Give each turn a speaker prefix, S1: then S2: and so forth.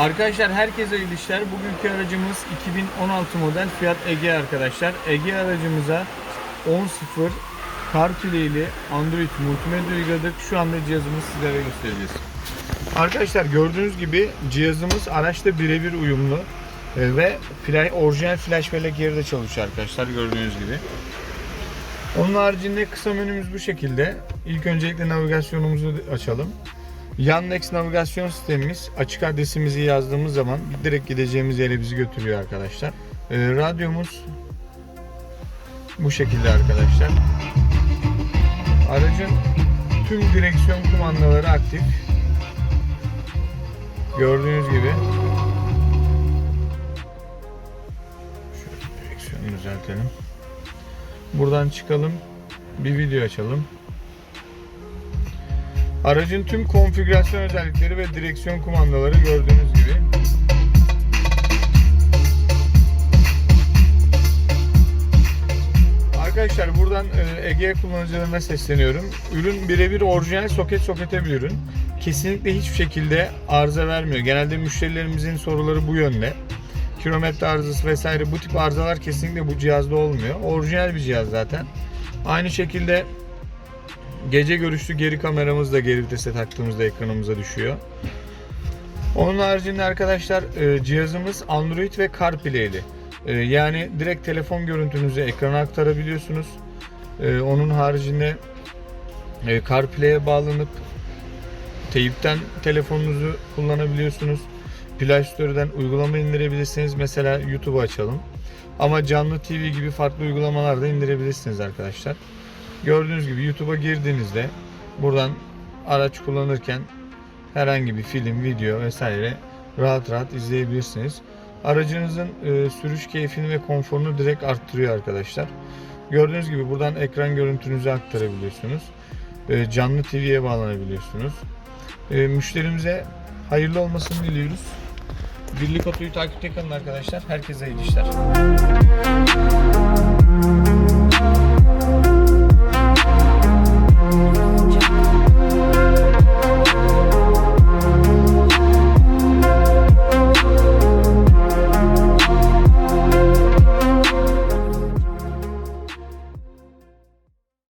S1: Arkadaşlar herkese iyi işler. Bugünkü aracımız 2016 model Fiat Ege arkadaşlar. Ege aracımıza 10.0 CarPlay ile Android multimedya uyguladık. Şu anda cihazımızı sizlere göstereceğiz. Arkadaşlar gördüğünüz gibi cihazımız araçla birebir uyumlu e, ve orijinal flash bellek yeri çalışıyor arkadaşlar gördüğünüz gibi. Onun haricinde kısa menümüz bu şekilde. İlk öncelikle navigasyonumuzu açalım. Yandex navigasyon sistemimiz açık adresimizi yazdığımız zaman direkt gideceğimiz yere bizi götürüyor arkadaşlar. Ee, radyomuz bu şekilde arkadaşlar. Aracın tüm direksiyon kumandaları aktif. Gördüğünüz gibi. Şöyle direksiyonu düzeltelim. Buradan çıkalım. Bir video açalım. Aracın tüm konfigürasyon özellikleri ve direksiyon kumandaları gördüğünüz gibi. Arkadaşlar buradan e, Ege kullanıcılarına sesleniyorum. Ürün birebir orijinal soket sokete bir ürün. Kesinlikle hiçbir şekilde arıza vermiyor. Genelde müşterilerimizin soruları bu yönde. Kilometre arızası vesaire bu tip arızalar kesinlikle bu cihazda olmuyor. Orijinal bir cihaz zaten. Aynı şekilde Gece görüşlü geri kameramız da geri vitese taktığımızda ekranımıza düşüyor. Onun haricinde arkadaşlar e, cihazımız Android ve CarPlay'li. E, Yani direkt telefon görüntünüzü ekrana aktarabiliyorsunuz. E, Onun haricinde CarPlay'e bağlanıp teyipten telefonunuzu kullanabiliyorsunuz. Play Store'dan uygulama indirebilirsiniz. Mesela YouTube'u açalım. Ama canlı TV gibi farklı uygulamalar da indirebilirsiniz arkadaşlar. Gördüğünüz gibi YouTube'a girdiğinizde buradan araç kullanırken herhangi bir film, video vesaire rahat rahat izleyebilirsiniz. Aracınızın e, sürüş keyfini ve konforunu direkt arttırıyor arkadaşlar. Gördüğünüz gibi buradan ekran görüntünüzü aktarabiliyorsunuz. E, canlı TV'ye bağlanabiliyorsunuz. E, müşterimize hayırlı olmasını diliyoruz. Birlik Oto'yu takipte kalın arkadaşlar. Herkese iyi işler.